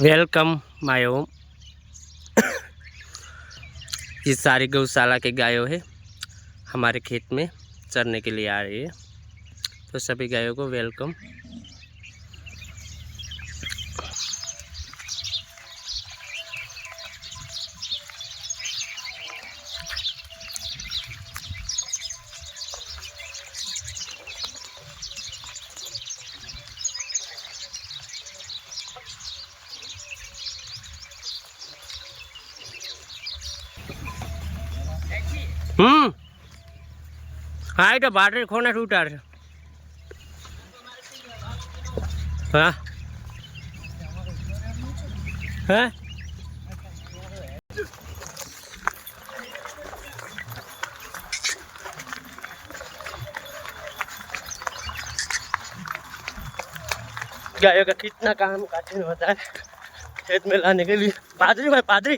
Welcome my home ये सारी गौशाला के गायों है, हमारे खेत में चरने के लिए आ रही है। तो सभी गायों को वेलकम હમ હા એ તો બાટરી ખોને ઉતાર છે હા હે गायों का कितना काम कठिन होता है खेत में लाने के लिए पादरी भाई पादरी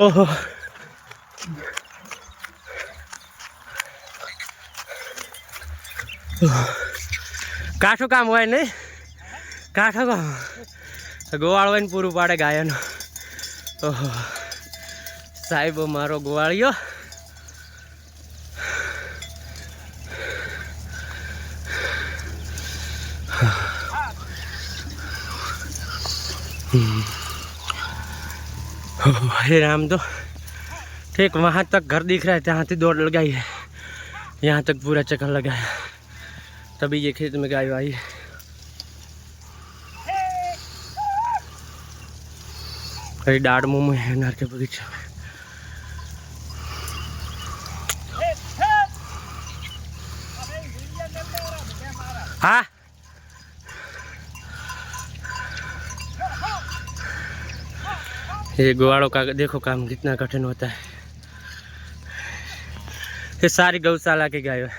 ઓહો. કાઠું કામ હોય નહીં? કાઠું કામ. ગોવાળવાઈને પૂરું પાડે ગાયનો. ઓહો. સાહેબ મારો ગોવાળિયો. Hmm. हे राम तो। ठीक, वहाँ तक घर दिख रहा है, जहाँ से दौड़ लगाई है। यहाँ तक पूरा चक्कर लगाया तभी ये खेत में गाय आई कहीं डाढ़ मुँह में है नार के बगीचे में। हाँ? ये ग्वाड़ों का देखो काम कितना कठिन होता है ये सारी गौशाला की गाय है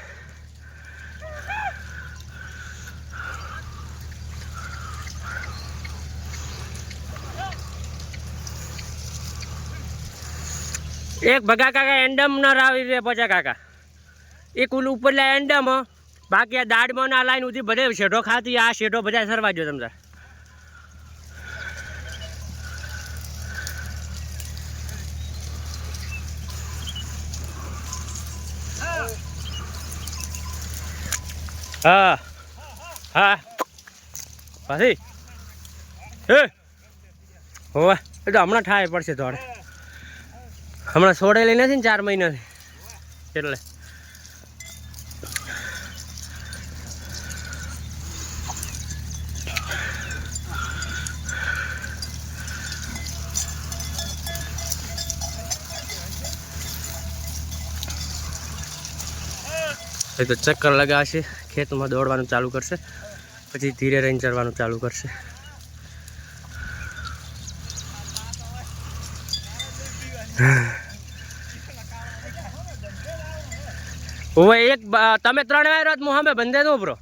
એક ભગા કાકા એન્ડમ ન રાવી રે પચા કાકા એક ઓલું ઉપરલા એન્ડમ હો. બાકી આ દાડમાં ના લાઈન ઉધી બધે શેઢો ખાતી આ શેઢો બધા સરવા જો તમને હા. હા. પછી. હે. હોવે. એ તો હમણાં થાય પડશે થોડે. હમણાં છોડેલી નથી ને ચાર મહિનાથી. એટલે. તો ચક્કર લગાવશે ખેતમાં દોડવાનું ચાલુ કરશે, પછી ધીરે રહીને ચરવાનું ચાલુ કરશે. ઓવે એક તમે ત્રણ વાર મુહામે બંધે નો બ્રો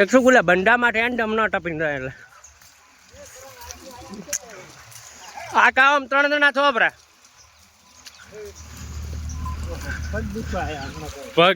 એક શું ગુલા બંડા માટે એન્ડ હમણાં ટપીને રહે એટલે. આ કામ ત્રણ જણા છો થોપરા પગ